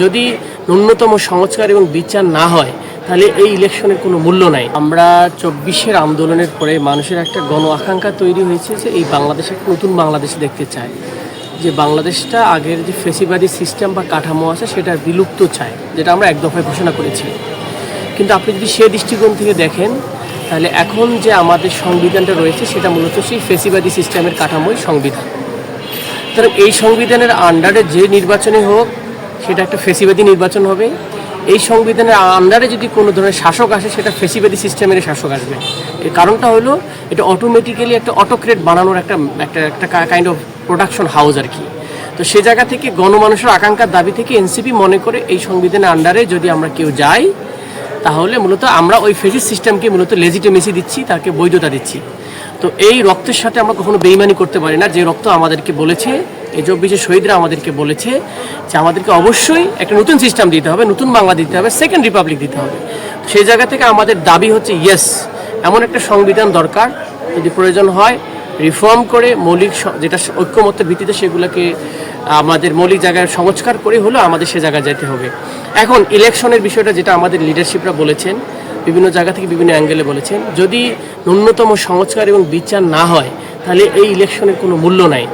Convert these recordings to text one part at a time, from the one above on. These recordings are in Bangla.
যদি ন্যূনতম সংস্কার এবং বিচার না হয়, তাহলে এই ইলেকশনের কোনো মূল্য নাই। আমরা চব্বিশের আন্দোলনের পরে মানুষের একটা গণ আকাঙ্ক্ষা তৈরি হয়েছে যে এই বাংলাদেশে একটা নতুন বাংলাদেশ দেখতে চায়। যে বাংলাদেশটা আগের যে ফেসিবাদী সিস্টেম বা কাঠামো আছে, সেটা বিলুপ্ত চায়, যেটা আমরা এক দফায় ঘোষণা করেছি। কিন্তু আপনি যদি সে দৃষ্টিকোণ থেকে দেখেন, তাহলে এখন যে আমাদের সংবিধানটা রয়েছে, সেটা মূলত সেই ফেসিবাদী সিস্টেমের কাঠামোই সংবিধান। সুতরাং এই সংবিধানের আন্ডারে যে নির্বাচনে হোক সেটা একটা ফেসিবাদী নির্বাচন হবে। এই সংবিধানের আন্ডারে যদি কোনো ধরনের শাসক আসে, সেটা ফেসিবাদী সিস্টেমের শাসক আসবে। এর কারণটা হলো, এটা অটোমেটিক্যালি একটা অটোক্রেট বানানোর একটা একটা একটা কাইন্ড অফ প্রোডাকশন হাউস আর কি। তো সে জায়গা থেকে গণমানুষের আকাঙ্ক্ষার দাবি থেকে এনসিপি মনে করে এই সংবিধানের আন্ডারে যদি আমরা কেউ যাই, তাহলে মূলত আমরা ওই ফেসিস সিস্টেমকে মূলত লেজিটিমেসি দিচ্ছি, তাকে বৈধতা দিচ্ছি। তো এই রক্তের সাথে আমরা কখনো বেইমানি করতে পারি না, যে রক্ত আমাদেরকে বলেছে এই চব্বিশে শহীদরা আমাদেরকে বলেছে যে আমাদেরকে অবশ্যই একটা নতুন সিস্টেম দিতে হবে, নতুন বাংলা দিতে হবে সেকেন্ড রিপাবলিক দিতে হবে। সেই জায়গা থেকে আমাদের দাবি হচ্ছে ইয়েস এমন একটা সংবিধান দরকার। যদি প্রয়োজন হয় রিফর্ম করে মৌলিক যেটা ঐক্যমত্যের ভিত্তিতে সেগুলোকে, আমাদের মৌলিক জায়গায় সংস্কার করে হলেও আমাদের সে জায়গায় যেতে হবে। এখন ইলেকশনের বিষয়টা যেটা আমাদের লিডারশিপরা বলেছেন, বিভিন্ন জায়গা থেকে বিভিন্ন অ্যাঙ্গেলে বলেছেন, যদি ন্যূনতম সংস্কার এবং বিচার না হয়, তাহলে এই ইলেকশনের কোনো মূল্য নাই।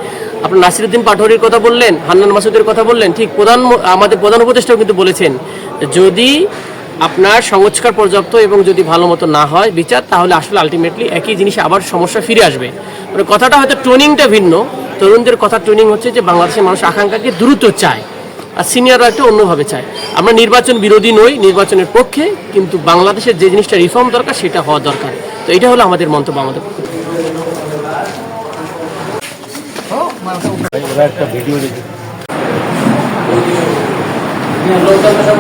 আপনার নাসিরুদ্দিন পাটোয়ারির কথা বললেন, হান্নান মাসুদের কথা বললেন, ঠিক প্রধান আমাদের প্রধান উপদেষ্টাও কিন্তু বলেছেন। যদি আপনার সংস্কার পর্যাপ্ত এবং যদি ভালো মতো না হয় বিচার, তাহলে আসলে আলটিমেটলি একই জিনিসে আবার সমস্যা ফিরে আসবে। মানে কথাটা হয়তো টোনিংটা ভিন্ন। তরুণদের কথা টোনিং হচ্ছে যে বাংলাদেশের মানুষ আকাঙ্ক্ষাকে দ্রুত চায় আর সিনিয়ররা একটা অন্যভাবে চায়। আমরা নির্বাচন বিরোধী নই, নির্বাচনের পক্ষে, কিন্তু বাংলাদেশের যে জিনিসটা রিফর্ম দরকার, সেটা হওয়া দরকার। তো এটা হলো আমাদের মন্তব্য আমাদের। ওরা একটা ভিডিও দেখি লোকতন্ত্র